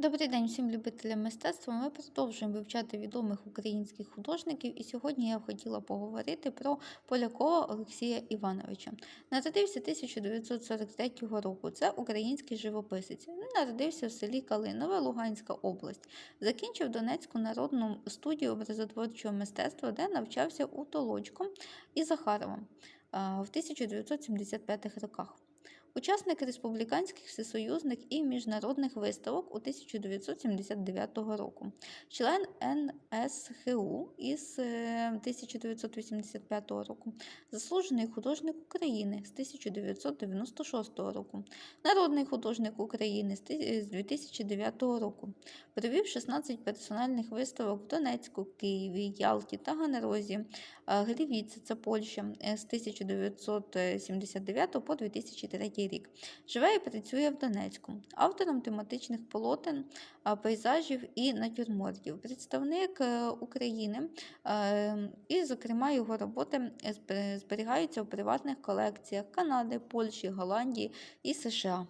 Добрий день всім любителям мистецтва. Ми продовжуємо вивчати відомих українських художників, і сьогодні я хотіла поговорити про Полякова Олексія Івановича. Народився 1943 року. Це український живописець. Він народився в селі Калинове, Луганська область. Закінчив Донецьку народну студію образотворчого мистецтва, де навчався у Толочко і Захаровим в 1975 роках. Учасник республіканських, всесоюзних і міжнародних виставок у 1979 року. Член НСХУ із е, 1985 року. Заслужений художник України з 1996 року. Народний художник України з 2009 року. Провів 16 персональних виставок в Донецьку, Києві, Ялті та Ганерозі. Глівіце, це Польща е, з 1979 по 2003 рік. Живе і працює в Донецьку, автором тематичних полотен, пейзажів і натюрмортів. Представник е, України, е, і, зокрема, його роботи зберігаються у приватних колекціях Канади, Польщі, Голландії і США.